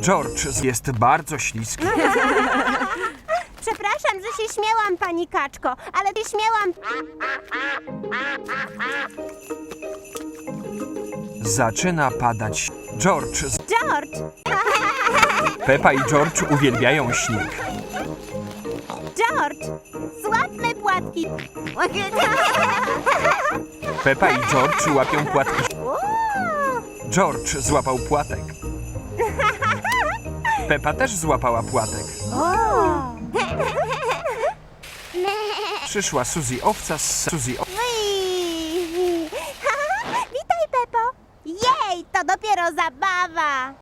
George jest bardzo śliski. Przepraszam, że się śmiałam, pani kaczko, ale się śmiałam. Zaczyna padać. George, George! Pepa i George uwielbiają śnieg. George! Złapmy płatki! Pepa i George łapią płatki. George złapał płatek. Pepa też złapała płatek. Przyszła Suzy owca z Suzy o... Witaj, Pepo! Jej, to dopiero zabawa!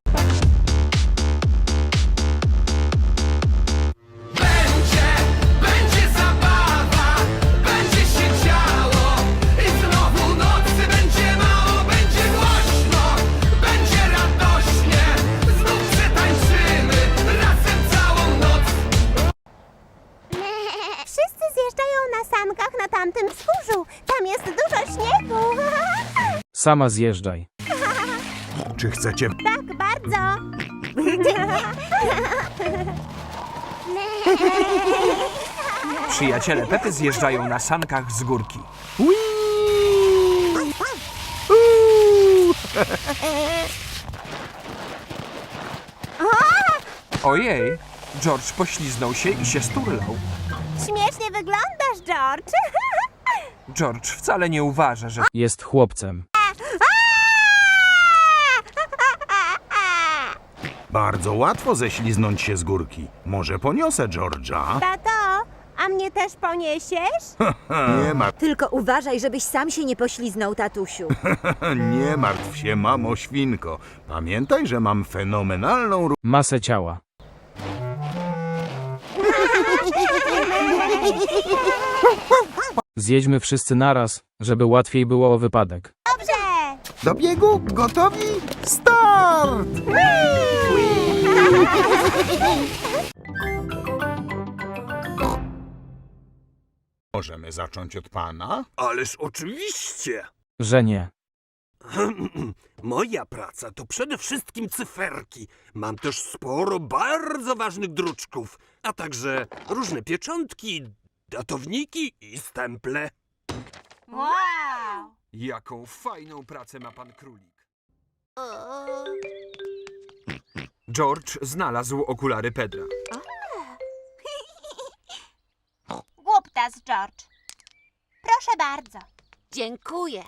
Na tamtym wzgórzu. Tam jest dużo śniegu. Sama zjeżdżaj. Czy chcecie Tak, bardzo. Przyjaciele Pepy zjeżdżają na sankach z górki. Ojej, George pośliznął się i się sturlał. Śmiesznie wyglądasz, George. George wcale nie uważa, że Jest chłopcem. bardzo łatwo ześliznąć się z górki? Może poniosę George'a? Tato, a mnie też poniesiesz? Nie martw, Tylko uważaj, żebyś sam się nie pośliznął, tatusiu. nie martw się, mamo świnko. Pamiętaj, że mam fenomenalną ró- Masę ciała. Zjedźmy wszyscy naraz, żeby łatwiej było o wypadek. Dobrze. Do biegu, gotowi, start! Możemy zacząć od pana? Ależ oczywiście! Że nie. Moja praca to przede wszystkim cyferki. Mam też sporo bardzo ważnych druczków, a także różne pieczątki, datowniki i stemple. Wow. jaką fajną pracę ma pan królik. George znalazł okulary Pedra. Głuptas, George. Proszę bardzo. Dziękuję.